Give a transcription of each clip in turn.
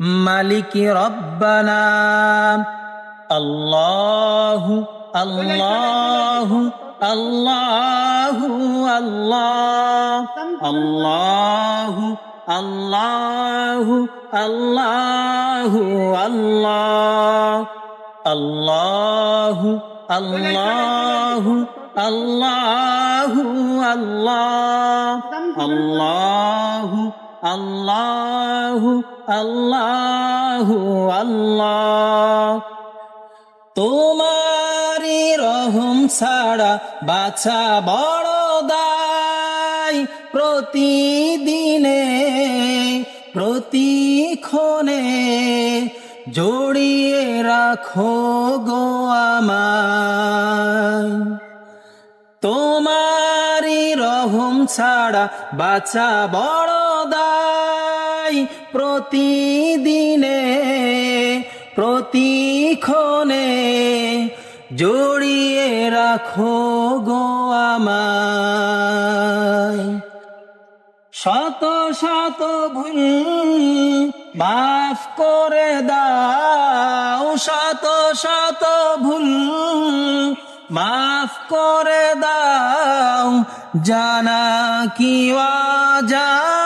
মালিক রব্বানা আল্লাহু আল্লাহু আল্লাহু আল্লাহ আল্লাহু আল্লাহু আল্লাহু আল্লাহ আল্লাহু আল্লাহু আল্লাহু আল্লাহ আল্লাহু আল্লাহু আল্লাহু আল্লাহ। তোমারি রহম ছাড়া বাছা বড় দায় প্রতিদিনে, প্রতিক্ষণে জড়িয়ে রাখো গো আমায়। তোমারি রহম ছাড়া বাছা বড় প্রতিদিনে, প্রতিক্ষণে জড়িয়ে রাখো গো আমায়। শত শত ভুল মাফ করে দাও, শত শত ভুল মাফ করে দাও, জানা কি জানা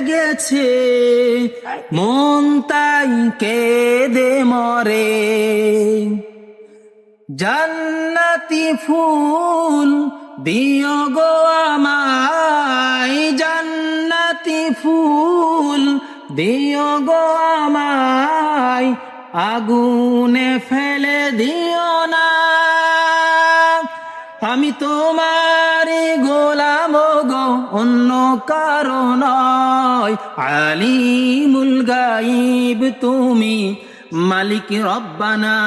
গেছে। মন তাই কেঁদে মরে। জান্নাতি ফুল দিও গো আমায়। জান্নাতি ফুল দিও গো আমায়। আগুনে ফেলে দিও না। আমি তোমারি গোলাম গো, অন্য কারও কারণ আলিমুল গাইব তুমি, মালিক রব্বানা।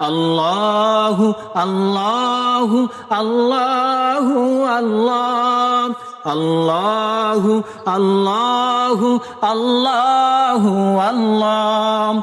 আল্লাহু আল্লাহু আল্লাহু, আল্লাহ। আল্লাহু আল্লাহু আল্লাহু, আল্লাহ।